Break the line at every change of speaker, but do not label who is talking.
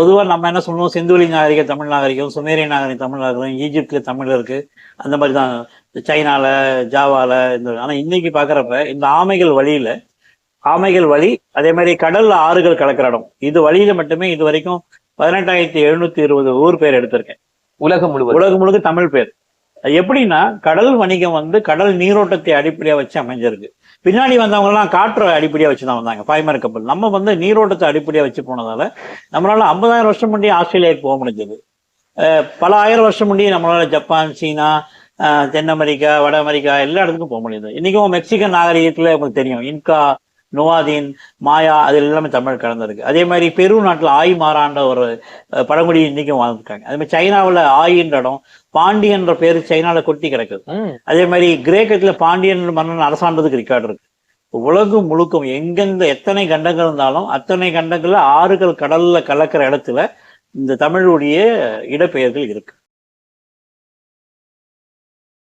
பொதுவா நம்ம என்ன சொல்லுவோம் செந்துவெளி நாகரிக தமிழ் நாகரிகம் சுமேரிய நாகரிக தமிழ் நாகரிகம் ஈஜிப்ட்ல தமிழ் இருக்கு. அந்த மாதிரி தான் சைனால ஜாவால இந்த ஆனா இன்னைக்கு பாக்குறப்ப இந்த ஆமைகள் வழியில ஆமைகள் வழி அதே மாதிரி கடல்ல ஆறுகள் கலக்கிற இடம். இது வழியில மட்டுமே இது வரைக்கும் பதினெட்டாயிரத்தி எழுநூத்தி இருபது ஊர் பேர் எடுத்திருக்கேன்.
உலகம் முழுவதும்.
உலகம் முழுக்க தமிழ் பேர். எப்படின்னா கடல் வணிகம் வந்து கடல் நீரோட்டத்தை அடிப்படையா வச்சு அமைஞ்சிருக்கு. பின்னாடி வந்தவங்கலாம் காற்று காற்றை வச்சு தான் வந்தாங்க. பாய்மர கப்பல் நம்ம வந்து நீரோட்டத்தை அடிப்படையாக வச்சு போனதால நம்மளால ஐம்பதாயிரம் வருஷம் முன்னாடி ஆஸ்திரேலியாவுக்கு போக முடிஞ்சது. பல ஆயிரம் வருஷம் முன்னாடி நம்மளால ஜப்பான் சீனா தென் அமெரிக்கா வட அமெரிக்கா எல்லா இடத்துக்கும் போக முடியுது. இன்னைக்கும் மெக்சிகன் நாகரிகத்தில் உங்களுக்கு தெரியும். இன்கா நோவாதீன் மாயா அது எல்லாமே தமிழ் கலந்துருக்கு. அதே மாதிரி பெரு நாட்டுல ஆய் மாறாண்ட ஒரு பழங்குடி இன்னைக்கும் வாழ்ந்துருக்காங்க. அதே மாதிரி சைனாவுல ஆயின்ற இடம் பாண்டியன்ற பேரு சைனால கொட்டி கிடக்குது. அதே மாதிரி கிரேக்கத்துல பாண்டியன் மன்னன் அரசாண்டதுக்கு ரெக்கார்டு இருக்கு. உலகம் முழுக்கும் எங்கெந்த எத்தனை கண்டங்கள் இருந்தாலும் அத்தனை கண்டங்கள்ல ஆறுகள் கடல்ல கலக்கிற இடத்துல இந்த தமிழுடைய இடப்பெயர்கள் இருக்கு.